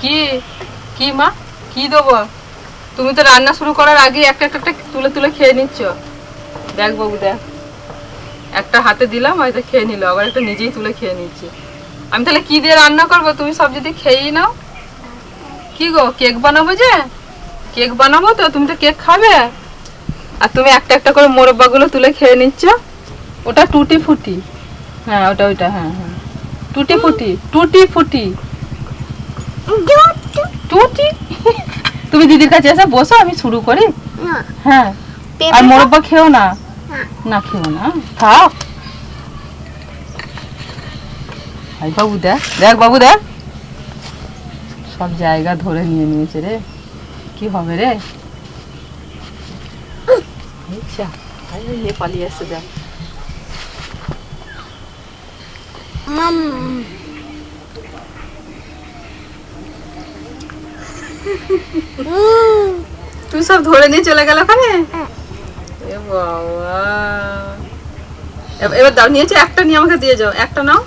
কি? কি মা? কি দেবো? তুমি তো রান্না শুরু করার আগে একটা একটা একটা তুলে তুলে খেয়ে নিচ্ছ। দেখ বাবু, দেখ। একটা হাতে দিলাম হয়তো খেয়ে নিল, আবার একটা নিজেই তুলে খেয়ে নিচ্ছি। আমি তাহলে কি দিয়ে রান্না করব? তুমি সব যদি খেয়েই নাও। কি গো, কেক বানাবো যে? কেক বানাবো তো, তুমি তো কেক খাবে। আর তুমি একটা একটা করে মোরব্বাগুলো তুলে খেয়ে নিচ্ছ। ওটা টুটি ফুটি। হ্যাঁ ওটা, ওইটা হ্যাঁ হ্যাঁ। টুটি ফুটি টুটি ফুটি। টুটি তুমি দিদির কাছে এসে বসো আমি শুরু করি। হ্যাঁ। আর মোরব্বা খেও না? না। না খেও না। খাও হাই বাবু দেখ দেখ বাবু দেখ। সব জায়গা ধরে নিয়ে নিয়েছে রে। কি হবে রে? আচ্ছা পালিয়ে এসে দেখ। তুই সব ধরে নিয়ে চলে গেল ওখানে? হ্যাঁ। এবার দাও নিয়েছে একটা নিয়ে আমাকে দিয়ে যাও। একটা নাও।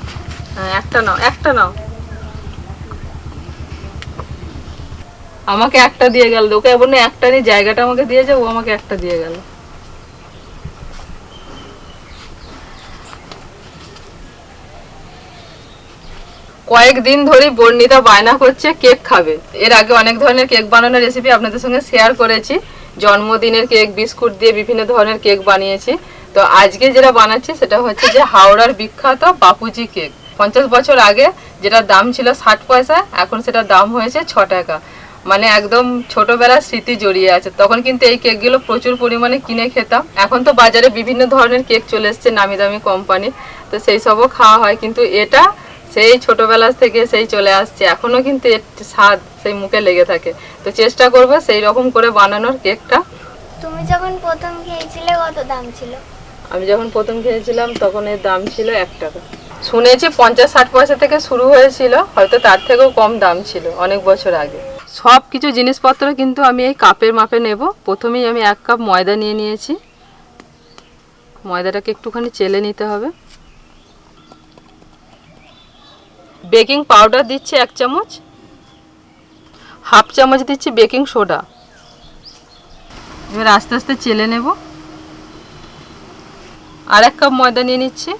হ্যাঁ একটা নাও একটা নাও। আমাকে একটা দিয়ে গেল। ওকে এমন একটা নিয়ে জায়গাটা আমাকে দিয়ে যাও ও আমাকে একটা দিয়ে গেল। কয়েকদিন ধরেই বর্ণিতা বায়না করছে, কেক খাবে। এর আগে অনেক ধরনের কেক বানানোর রেসিপি আপনাদের সঙ্গে শেয়ার করেছি। জন্মদিনের কেক, বিস্কুট দিয়ে বিভিন্ন ধরনের কেক বানিয়েছি। তো আজকে যেটা বানাচ্ছি সেটা হচ্ছে যে হাওড়ার বিখ্যাত বাপুজি কেক। পঞ্চাশ বছর আগে যেটার দাম ছিল ষাট পয়সা, এখন সেটার দাম হয়েছে ছ টাকা। মানে একদম ছোটবেলার স্মৃতি জড়িয়ে আছে। তখন কিন্তু এই কেকগুলো প্রচুর পরিমাণে কিনে খেতাম। এখন তো বাজারে বিভিন্ন ধরনের কেক চলে এসছে, নামি দামি কোম্পানি তো সেই সবও খাওয়া হয়। কিন্তু এটা সেই ছোটবেলা থেকে সেই চলে আসছে। এখনও কিন্তু এর স্বাদ সেই মুখে লেগে থাকে। তো চেষ্টা করব সেই রকম করে বানানোর কেকটা। তুমি যখন প্রথম খেয়েছিলে কত দাম ছিল? আমি যখন প্রথম খেয়েছিলাম তখন এর দাম ছিল এক টাকা। শুনেছি পঞ্চাশ ষাট পয়সা থেকে শুরু হয়েছিল হয়তো তার থেকেও কম দাম ছিল অনেক বছর আগে। সব কিছু জিনিসপত্র কিন্তু আমি এই কাপের মাপে নেব। প্রথমেই আমি এক কাপ ময়দা নিয়ে নিয়েছি। ময়দাটাকে একটুখানি চেলে নিতে হবে। বেকিং পাউডার দিচ্ছি এক চামচ, হাফ চামচ দিচ্ছি বেকিং সোডা। এবার আস্তে আস্তে চেলে নেব। আর এক কাপ ময়দা নিয়ে নিচ্ছি।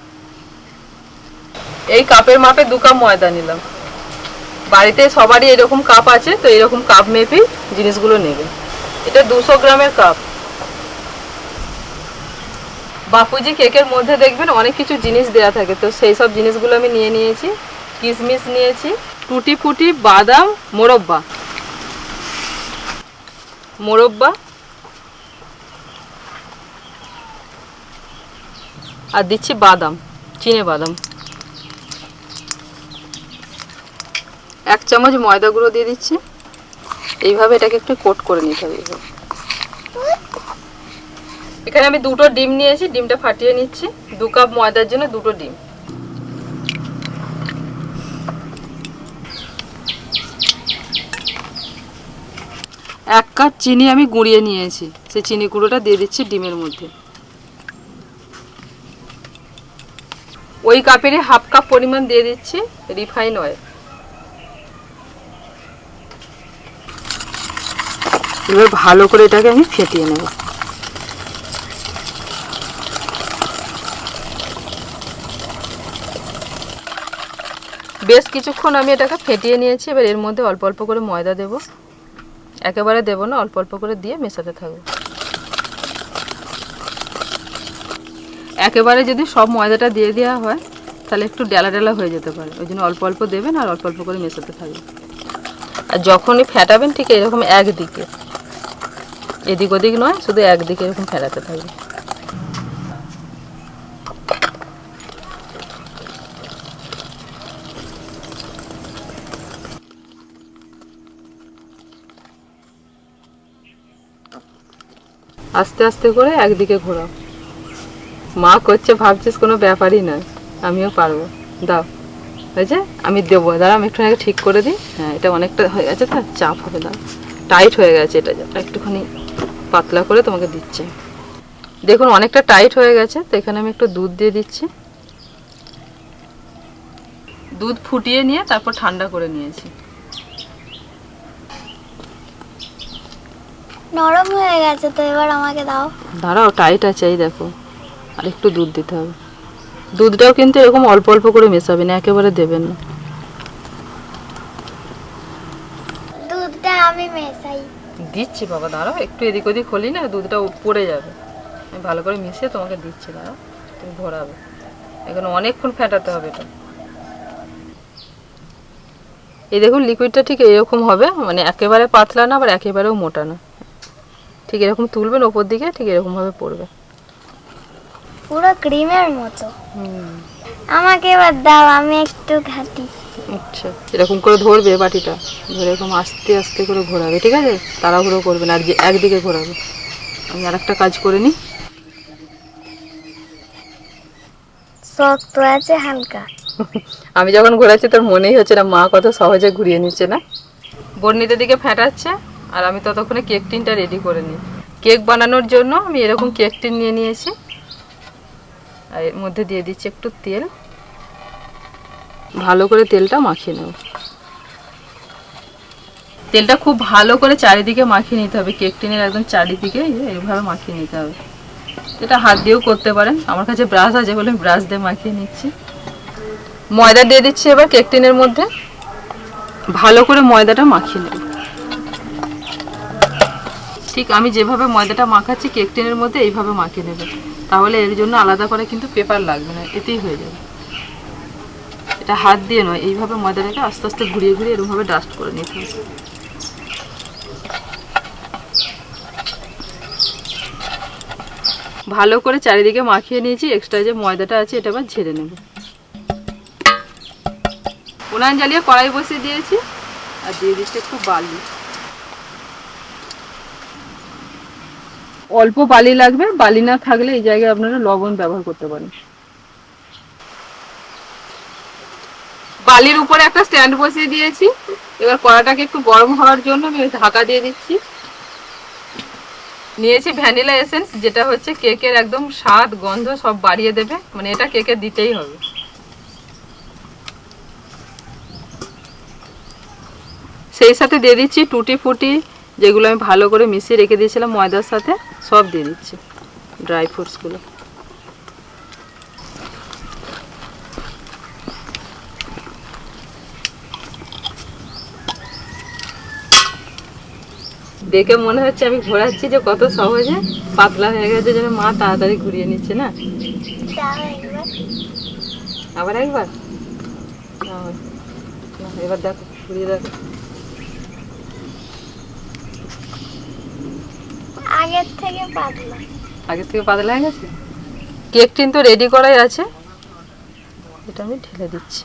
এই কাপের মাপে দু কাপ ময়দা নিলাম। বাড়িতে সবারই এরকম কাপ আছে, তো এরকম কাপ মেপেই জিনিসগুলো নেবে। এটা দুশো গ্রামের কাপ। বাপুজি কেকের মধ্যে দেখবেন অনেক কিছু জিনিস দেওয়া থাকে, তো সেই সব জিনিসগুলো আমি নিয়ে নিয়েছি। কিশমিশ নিয়েছি। টুটি ফুটি, বাদাম, মোরব্বা। মোরব্বা। আর দিচ্ছি বাদাম, চিনে বাদাম। এক চামচ ময়দা গুঁড়ো দিয়ে দিচ্ছি। এইভাবে এটাকে একটু কোট করে নিতে হবে। এখানে আমি দুটো ডিম নিয়েছি, ডিমটা ফাটিয়ে নিচ্ছি। দু কাপ ময়দার জন্য দুটো ডিম। এক কাপ চিনি আমি গুঁড়িয়ে নিয়েছি। সেই চিনি গুঁড়োটা দিয়ে দিচ্ছি ডিমের মধ্যে। ওই কাপেরই হাফ কাপ পরিমাণ দিয়ে দিচ্ছি রিফাইন অয়েল এবার ভালো করে এটাকে আমি ফেটিয়ে নেব। বেশ কিছুক্ষণ আমি এটাকে ফেটিয়ে নিয়েছি, এবার এর মধ্যে অল্প অল্প করে ময়দা দেব। একেবারে দেব না, অল্প অল্প করে দিয়ে মেশাতে থাকব। একেবারে যদি সব ময়দাটা দিয়ে দেওয়া হয়, তাহলে একটু ডেলা ডেলা হয়ে যেতে পারে। ওই জন্য অল্প অল্প দেবেন আর অল্প অল্প করে মেশাতে থাকবে আর যখনই ফেটাবেন ঠিক এরকম একদিকে। এদিক ওদিক নয়, শুধু একদিকে এরকম ফেটাতে থাকবে আস্তে আস্তে করে একদিকে ঘোরাও। মা করছে, ভাবছিস কোনো ব্যাপারই নয়, আমিও পারব। দাও হয়েছে আমি দেবো। দাঁড়া আমি একটুখানি ঠিক করে দিই। হ্যাঁ এটা অনেকটা হয়ে গেছে তো, চাপ হবে না। টাইট হয়ে গেছে এটা একটুখানি পাতলা করে তোমাকে দিচ্ছে। দেখুন, অনেকটা টাইট হয়ে গেছে, তো এখানে আমি একটু দুধ দিয়ে দিচ্ছি। দুধ ফুটিয়ে নিয়ে তারপর ঠান্ডা করে নিয়েছি। নরম হয়ে গেছে তো এবার আমাকে দাও। দাঁড়াও টাইট আছে এই দেখো। আর একটু দুধ দিতে হবে। দুধটাও কিন্তু এরকম অল্প অল্প করে মেশাবেন একেবারে দেবেন না। দুধটা আমি মেশাই। দিচ্ছি বাবা দাঁড়াও একটু এদিক ওদিক হলি না দুধটা পড়ে যাবে। আমি ভালো করে মিশিয়ে তোমাকে দিচ্ছি দাঁড়াও তুমি ঘোরাবে। এখন অনেকক্ষণ ফেটাতে হবে এটা। এই দেখুন লিকুইডটা ঠিক এরকম হবে মানে একেবারে পাতলা না আবার একেবারেও মোটা না। ঠিক এরকম তুলবেন ওপর দিকে ঠিক এরকমভাবে পড়বে। পুরো ক্রিমের মতো। আমাকে এবার দাও আমি একটু ঘাটি। আচ্ছা এরকম করে ধরবে বাটিটা ধরে এরকম আস্তে আস্তে করে ঘোরাবে ঠিক আছে? তাড়াহুড়ো করবে না আর যে একদিকে ঘোরাবে। আমি আর একটা কাজ করে নিই। শক্ত আছে হালকা। আমি যখন ঘোরাচ্ছি তোর মনেই হচ্ছে না মা কত সহজে ঘুরিয়ে নিচ্ছে না? বর্ণিতের দিকে ফেটাচ্ছে আর আমি ততক্ষণে কেক টিনটা রেডি করে নিই। কেক বানানোর জন্য আমি এরকম কেক টিন নিয়ে নিয়েছি। আর এর মধ্যে দিয়ে দিচ্ছি একটু তেল। ভালো করে তেলটা মাখিয়ে নেব। তেলটা খুব ভালো করে চারিদিকে মাখিয়ে নিতে হবে। কেক টিনের একদম চারিদিকে এই এইভাবে মাখিয়ে নিতে হবে। এটা হাত দিয়েও করতে পারেন। আমার কাছে ব্রাশ আছে বলে ব্রাশ দিয়ে মাখিয়ে নিচ্ছি। ময়দা দিয়ে দিচ্ছি এবার কেক টিনের মধ্যে। ভালো করে ময়দাটা মাখিয়ে নেব। ঠিক আমি যেভাবে ময়দাটা মাখাচ্ছি কেক টিনের মধ্যে এইভাবে মাখিয়ে নেবে। তাহলে এর জন্য আলাদা করে কিন্তু পেপার লাগবে না, এতেই হয়ে যাবে। এটা হাত দিয়ে নয়, এইভাবে ময়দাটাকে আস্তে আস্তে ঘুরিয়ে ঘুরিয়ে এরকমভাবে ডাস্ট করে নিতে হবে। ভালো করে চারিদিকে মাখিয়ে নিয়েছি এক্সট্রা যে ময়দাটা আছে এটা আবার ঝেড়ে নেব। উনান জ্বালিয়ে কড়াই বসিয়ে দিয়েছি, আর দিয়ে দিচ্ছি একটু বালি। অল্প বালি লাগবে, বালি না থাকলে এই জায়গায় আপনারা লবণ ব্যবহার করতে পারেন। বালির উপরে একটা স্ট্যান্ড বসিয়ে দিয়েছি। এবার কড়াটাকে একটু গরম হওয়ার জন্য আমি ঢাকা দিয়ে দিচ্ছি। নিয়েছি ভ্যানিলা এসেন্স, যেটা হচ্ছে কেকের একদম স্বাদ, গন্ধ সব বাড়িয়ে দেবে। মানে এটা কেকে দিতেই হবে। সেই সাথে দিয়ে দিচ্ছি টুটি ফুটি, যেগুলো আমি ভালো করে মিশিয়ে রেখে দিয়েছিলাম ময়দার সাথে। সব দিয়ে দিচ্ছি ড্রাই ফ্রুটসগুলো দেখে মনে হচ্ছে আমি ঘোরাচ্ছি যে কত সহজে পাতলা হয়ে গেছে যেন মা তাড়াতাড়ি ঘুরিয়ে নিচ্ছে, না? আবার একবার? এবার দেখো, ঘুরিয়ে দেখো। আগের থেকে পাতলা। আগের থেকে পাতলা হয়ে গেছে? কেক রেডি করাই আছে। এটা আমি ঢেলে দিচ্ছি।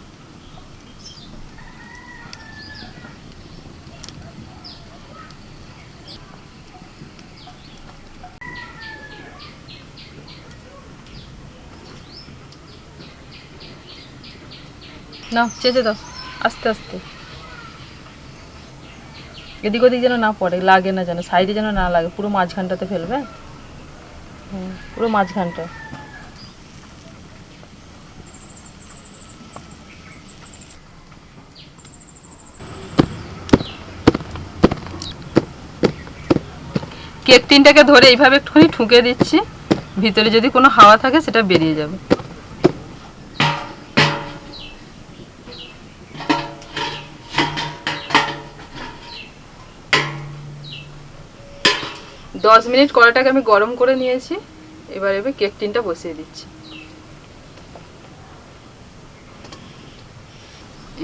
না চেঁচে দাও। আস্তে আস্তে। এদিক ওদিক যেন না পড়ে লাগে না যেন সাইডে যেন না লাগে পুরো মাঝখানটাতে ফেলবে? হুম, পুরো মাঝখানটা। কেক টিনটাকে ধরে এইভাবে একটুখানি ঠুকে দিচ্ছি ভিতরে যদি কোনো হাওয়া থাকে সেটা বেরিয়ে যাবে। দশ মিনিট কড়াটাকে আমি গরম করে নিয়েছি। এবার এবার কেক টিনটা বসিয়ে দিচ্ছি।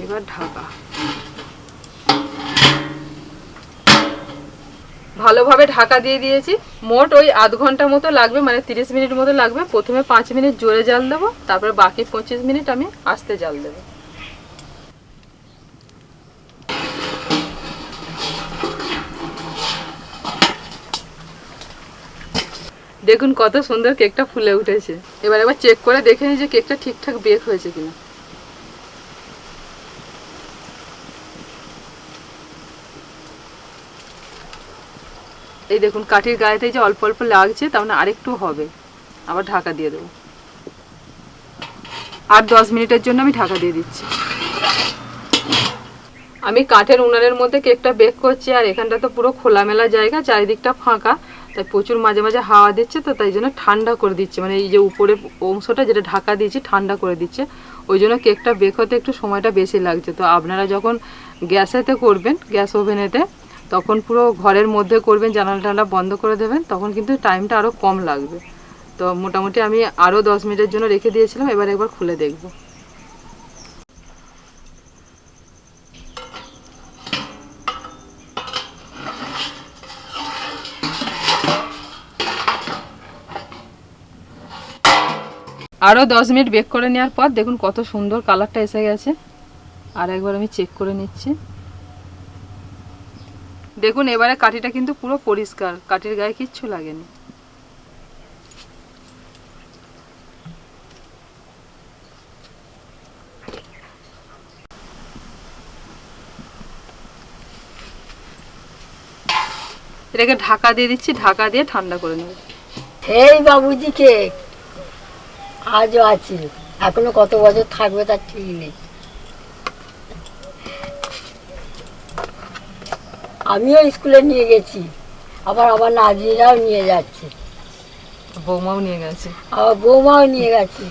এবার ঢাকা। ভালোভাবে ঢাকা দিয়ে দিয়েছি। মোট ওই আধ ঘণ্টা মতো লাগবে মানে তিরিশ মিনিট মতো লাগবে। প্রথমে পাঁচ মিনিট জোরে জাল দেবো, তারপরে বাকি পঁচিশ মিনিট আমি আস্তে জাল দেবো। দেখুন কত সুন্দর কেকটা ফুলে উঠেছে। এবার এবার চেক করে দেখে নিই যে কেকটা ঠিকঠাক বেক হয়েছে কিনা। এই দেখুন, কাঠির গায়েতে যে অল্প অল্প লাগছে, তার মানে আরেকটু হবে। আবার ঢাকা দিয়ে দেবো। আর দশ মিনিটের জন্য আমি ঢাকা দিয়ে দিচ্ছি। আমি কাঠের উনানের মধ্যে কেকটা বেক করছি, আর এখানটা তো পুরো খোলামেলা জায়গা, চারিদিকটা ফাঁকা। তাই প্রচুর মাঝে মাঝে হাওয়া দিচ্ছে তো, তাই জন্য ঠান্ডা করে দিচ্ছে। মানে এই যে উপরের অংশটা যেটা ঢাকা দিয়েছি, ঠান্ডা করে দিচ্ছে। ওই জন্য কেকটা বেক হতে একটু সময়টা বেশি লাগছে। তো আপনারা যখন গ্যাসেতে করবেন, গ্যাস ওভেনেতে তখন পুরো ঘরের মধ্যে করবেন, জানালা টানালা বন্ধ করে দেবেন, তখন কিন্তু টাইমটা আরও কম লাগবে। তো মোটামুটি আমি আরও দশ মিনিটের জন্য রেখে দিয়েছিলাম, এবার একবার খুলে দেখব। আরও দশ মিনিট বেক করে নেওয়ার পর দেখুন কত সুন্দর কালারটা এসে গেছে। আর একবার আমি চেক করে নিচ্ছি। দেখুন, এবারে কাঠিটা কিন্তু পুরো পরিষ্কার। কাঠির গায়ে কিচ্ছু লাগেনি। এটাকে ঢাকা দিয়ে দিচ্ছি। ঢাকা দিয়ে ঠান্ডা করে নেব। এই বাবুজি কেক আজও আছে। এখনও কত বছর থাকবে তার ঠিক নেই। আমিও স্কুলে নিয়ে গেছি আবার আমার নাজিরাও নিয়ে যাচ্ছে। বৌমাও নিয়ে গেছে। আবার বৌমাও নিয়ে গেছে।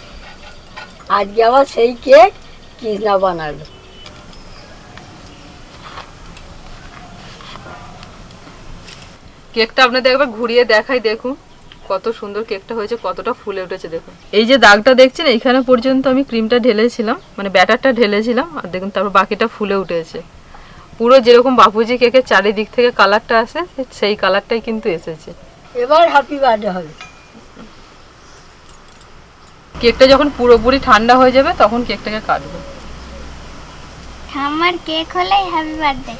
আজকে আবার সেই কেক কৃষ্ণা বানালো। কেকটা আপনাদের একবার ঘুরিয়ে দেখাই দেখুন। কত সুন্দর কেকটা হয়েছে কতটা ফুলে উঠেছে দেখুন। এই যে দাগটা দেখছেন এইখানে পর্যন্ত আমি ক্রিমটা ঢেলেছিলাম মানে ব্যাটারটা ঢেলেছিলাম আর দেখুন তারপর বাকিটা ফুলে উঠেছে। পুরো যেরকম বাপুজি কেকের চারিদিক থেকে কালারটা আসে সেই কালারটাই কিন্তু এসেছে। এবার হ্যাপি বার্থডে হবে। কেকটা যখন পুরোপুরি ঠান্ডা হয়ে যাবে তখন কেকটাকে কাটবো। আমার কেক হলেই হ্যাপি বার্থডে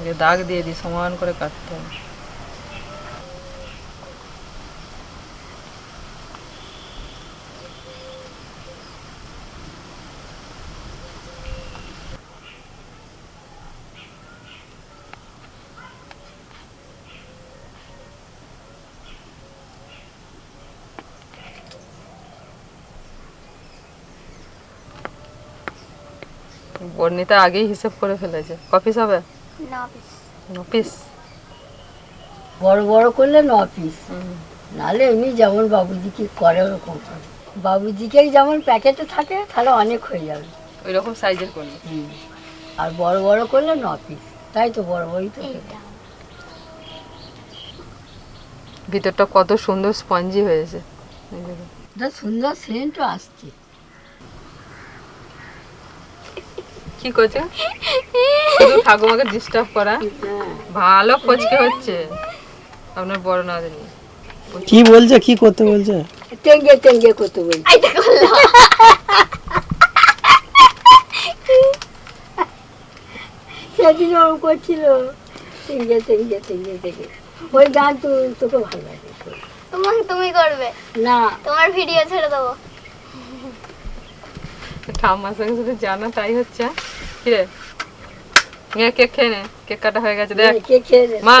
আগে দাগ দিয়ে দিই, সমান করে কাটতে হবে বর্ণিতা আগেই হিসেব করে ফেলেছে। কফি হবে ন পিস পিস বড় বড় করলে ন পিস নাহলে এমনি যেমন বাবুজি কি করে ওরকম করে। বাবুজিকেই যেমন প্যাকেটে থাকে তাহলে অনেক হয়ে যাবে। ওই রকম সাইজের করলে আর বড় বড় করলে ন পিস তাই তো বড় বড়ই তো ভিতরটা কত সুন্দর স্পঞ্জি হয়েছে। সুন্দর সেন্টও আসছে। কি করছে? শুধু ঠাকুমাকে ডিস্টার্ব করা। ভালো ফচকে হচ্ছে। আপনার বড় না জানি। কি বলছে? কি করতে বলছে? টেঙ্গে টেঙ্গে করতে বলি সেদিন ওরকম করছিল। টেঙ্গে টেঙ্গে টেঙ্গে টেঙ্গে। ওই গান তো তোকে ভালো লাগে। তোমাকে তুমি করবে? না। তোমার ভিডিও ছেড়ে দেবো। ঠাম্মার সঙ্গে শুধু জানা তাই হচ্ছে। কিরে? কেক খেয়ে নে কেক কাটা হয়ে গেছে দেখ? মা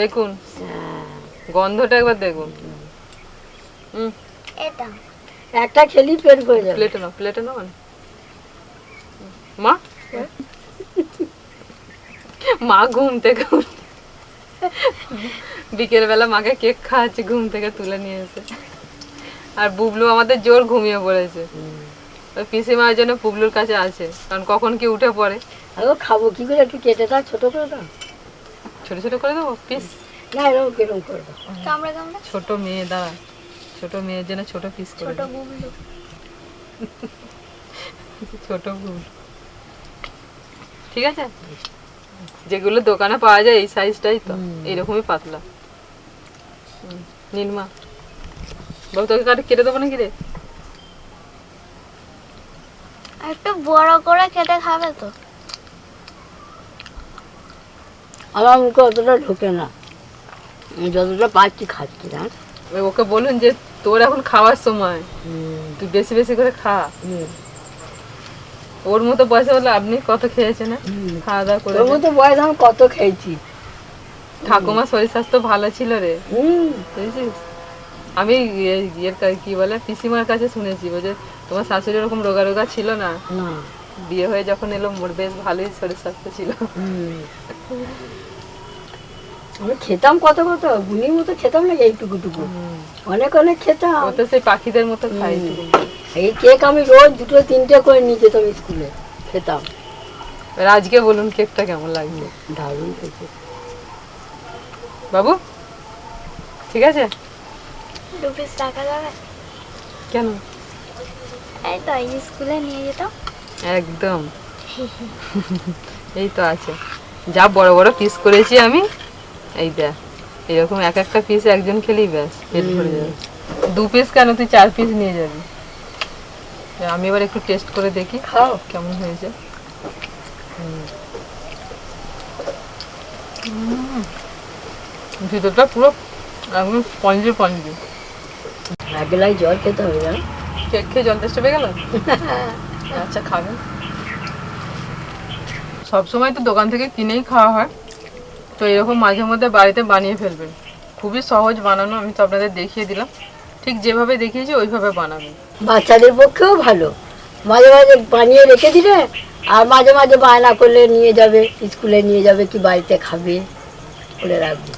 দেখুন। গন্ধটা একবার দেখুন। হুম একটা খেলি পেট যাবে প্লেটে নাও প্লেটে নাও মানে। মা? মা ঘুম থেকে বিকেল বেলা মাকে কেক খাওয়াচ্ছে ঘুম থেকে তুলে নিয়ে এসে। আর বুবলু আমাদের জোর ঘুমিয়ে পড়েছে। ওই পিসিমার জন্য পুবলুর কাছে আছে কারণ কখন কি উঠে পড়ে। আমি খাব কি করে একটু কেটে দাও ছোট করে দাও। ছোট ছোট করে দেবো পিস না এরকম কীরকম করে দাও। কামড়ে কামড়ে ছোট মেয়ে দাঁড়া। ছোট মেয়ের জন্য ছোট পিস করে ছোট ছোট ঠিক আছে? যেগুলো দোকানে পাওয়া যায় এই সাইজটাই তো। এইরকমই পাতলা। হুম, নিন বল তোকে কাটে কেটে দেবো নাকি রে? একটু বড় করে কেটে খাবে তো। আমার মুখে অতটা ঢোকে না। যতটা পাচ্ছি খাচ্ছি না ওকে বলুন যে তোর এখন খাওয়ার সময়। তুই বেশি বেশি করে খা। ওর মতো বয়সে বলে আপনি কত খেয়েছেন খাওয়া দাওয়া করে ওর মতো বয়স আমি কত খেয়েছি। ঠাকুমার শরীর স্বাস্থ্য ভালো ছিল রে। হুম। বুঝেছিস? আমি ইয়ে- ইয়ের কি বলে পিসিমার কাছে শুনেছি যে তোমার শাশুড়ি ওরকম রোগা রোগা ছিল না? বিয়ে হয়ে যখন এলো মোর বেশ ভালোই শরীর স্বাস্থ্য ছিল। আমি খেতাম কত কত মতো খেতাম না এইটুকু টুকু। অনেক অনেক খেতাম। তো সেই পাখিদের মতো খাই এই কেক আমি রোজ দুটো তিনটে করে নিয়ে যেতাম স্কুলে খেতাম। এবার আজকে বলুন কেকটা কেমন লাগছে দারুণ বাবু? ঠিক আছে? দু পিস টাকা যাবে কেন? এই তো এই স্কুলে নিয়ে যেতাম। একদম। এই তো আছে। যা বড় বড় পিস করেছি আমি এই দেখ এরকম এক একটা পিস একজন খেলেই ব্যাস পেট ভরে যাবে। দু পিস কেন তুই চার পিস নিয়ে যাবি? আমি এবার একটু টেস্ট করে দেখি খাও। কেমন হয়েছে। ভিতরটা পুরো একদম স্পঞ্জি স্পঞ্জি এক গ্লাস জল খেতে হবে না কেক খেয়ে জল তেষ্টা পেয়ে গেল? আচ্ছা খাবেন সবসময় তো দোকান থেকে কিনেই খাওয়া হয়। তো এরকম মাঝে মধ্যে বাড়িতে বানিয়ে ফেলবেন। খুবই সহজ বানানো আমি তো আপনাদের দেখিয়ে দিলাম। ঠিক যেভাবে দেখিয়েছি ওইভাবে বানাবেন। বাচ্চাদের পক্ষেও ভালো। মাঝে মাঝে বানিয়ে রেখে দিলে আর মাঝে মাঝে বায়না করলে নিয়ে যাবে স্কুলে নিয়ে যাবে কি বাড়িতে খাবে করে রাখবে।